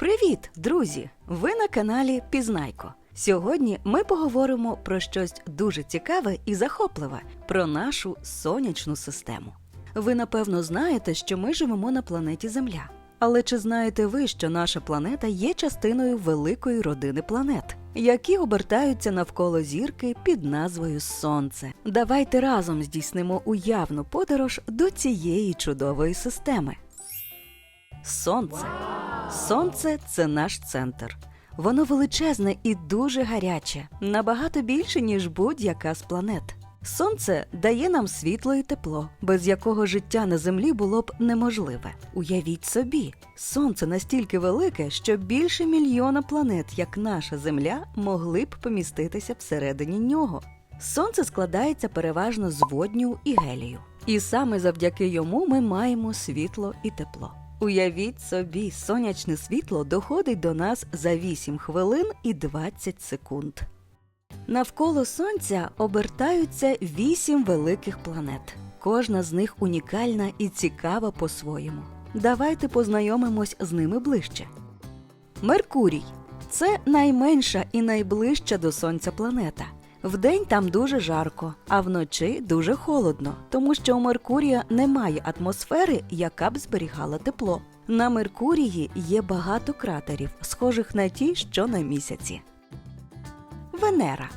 Привіт, друзі! Ви на каналі Пізнайко. Сьогодні ми поговоримо про щось дуже цікаве і захопливе про нашу сонячну систему. Ви напевно знаєте, що ми живемо на планеті Земля. Але чи знаєте ви, що наша планета є частиною великої родини планет, які обертаються навколо зірки під назвою Сонце? Давайте разом здійснимо уявну подорож до цієї чудової системи. Сонце. Сонце це наш центр. Воно величезне і дуже гаряче, набагато більше, ніж будь-яка з планет. Сонце дає нам світло і тепло, без якого життя на землі було б неможливе. Уявіть собі, сонце настільки велике, що більше мільйона планет, як наша Земля, могли б поміститися всередині нього. Сонце складається переважно з водню і гелію, і саме завдяки йому ми маємо світло і тепло. Уявіть собі, сонячне світло доходить до нас за 8 хвилин і 20 секунд. Навколо сонця обертаються вісім великих планет. Кожна з них унікальна і цікава по-своєму. Давайте познайомимось з ними ближче. Меркурій це найменша і найближча до сонця планета. Вдень там дуже жарко, а вночі дуже холодно, тому що у Меркурія немає атмосфери, яка б зберігала тепло. На Меркурії є багато кратерів, схожих на ті, що на місяці. Венера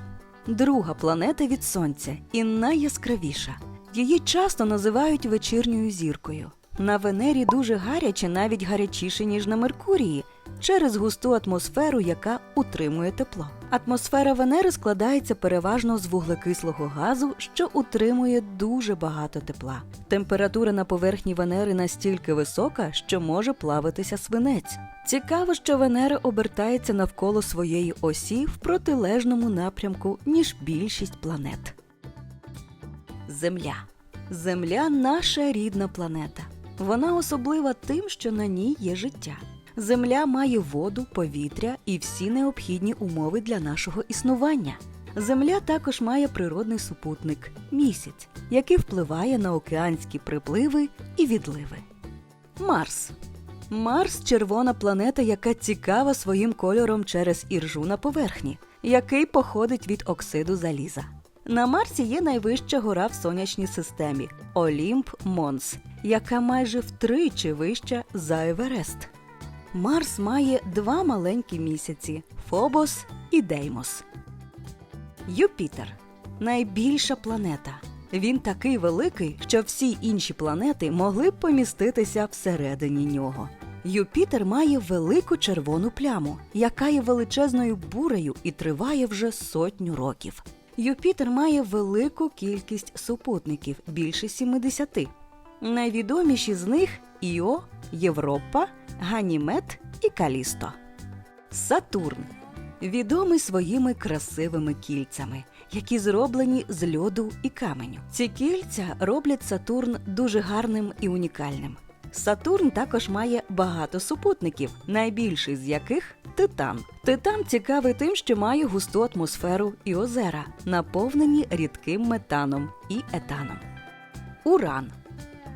друга планета від Сонця і найяскравіша. Її часто називають вечірньою зіркою. На Венері дуже гаряче, навіть гарячіше, ніж на Меркурії, через густу атмосферу, яка утримує тепло. Атмосфера Венери складається переважно з вуглекислого газу, що утримує дуже багато тепла. Температура на поверхні Венери настільки висока, що може плавитися свинець. Цікаво, що Венера обертається навколо своєї осі в протилежному напрямку, ніж більшість планет. Земля. Земля наша рідна планета. Вона особлива тим, що на ній є життя. Земля має воду, повітря і всі необхідні умови для нашого існування. Земля також має природний супутник місяць, який впливає на океанські припливи і відливи. Марс. Марс червона планета, яка цікава своїм кольором через іржу на поверхні, який походить від оксиду заліза. На Марсі є найвища гора в сонячній системі Олімп Монс, яка майже втричі вища за Еверест. Марс має два маленькі місяці Фобос і Деймос. Юпітер найбільша планета. Він такий великий, що всі інші планети могли б поміститися всередині нього. Юпітер має велику червону пляму, яка є величезною бурею і триває вже сотню років. Юпітер має велику кількість супутників більше 70. Найвідоміші з них Іо, Європа, Ганімед і Калісто. Сатурн відомий своїми красивими кільцями, які зроблені з льоду і каменю. Ці кільця роблять Сатурн дуже гарним і унікальним. Сатурн також має багато супутників, найбільший з яких Титан. Титан цікавий тим, що має густу атмосферу і озера, наповнені рідким метаном і етаном. Уран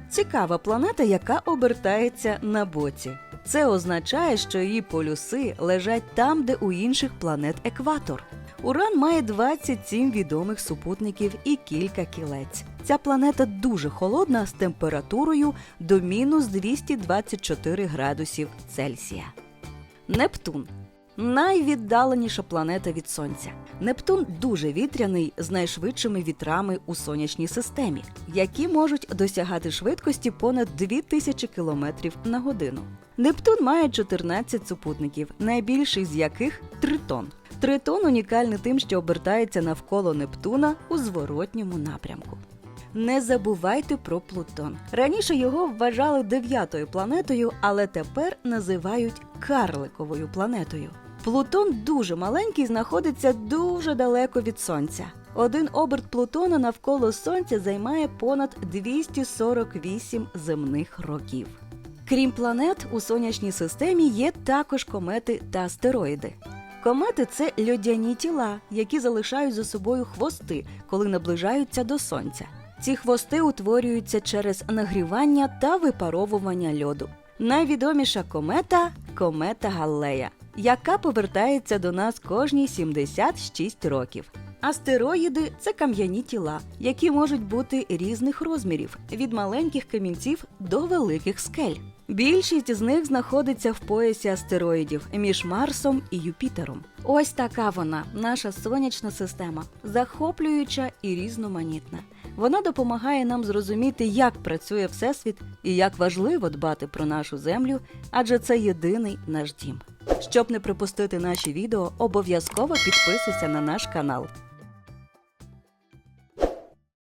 цікава планета, яка обертається на боці. Це означає, що її полюси лежать там, де у інших планет екватор. Уран має 27 відомих супутників і кілька кілець. Ця планета дуже холодна з температурою до мінус 224 градусів Цельсія. Нептун найвіддаленіша планета від Сонця. Нептун дуже вітряний з найшвидшими вітрами у сонячній системі, які можуть досягати швидкості понад 2000 км на годину. Нептун має 14 супутників, найбільший з яких Тритон. Тритон унікальний тим, що обертається навколо Нептуна у зворотньому напрямку. Не забувайте про Плутон. Раніше його вважали дев'ятою планетою, але тепер називають карликовою планетою. Плутон дуже маленький, знаходиться дуже далеко від сонця. Один оберт Плутона навколо сонця займає понад 248 земних років. Крім планет, у сонячній системі є також комети та астероїди. Комети це льодяні тіла, які залишають за собою хвости, коли наближаються до сонця. Ці хвости утворюються через нагрівання та випаровування льоду. Найвідоміша комета комета Галлея, яка повертається до нас кожні 76 років. Астероїди це кам'яні тіла, які можуть бути різних розмірів від маленьких камінців до великих скель. Більшість з них знаходиться в поясі астероїдів між Марсом і Юпітером. Ось така вона, наша сонячна система, захоплююча і різноманітна. Вона допомагає нам зрозуміти, як працює Всесвіт і як важливо дбати про нашу землю, адже це єдиний наш дім. Щоб не пропустити наші відео, обов'язково підписуйся на наш канал.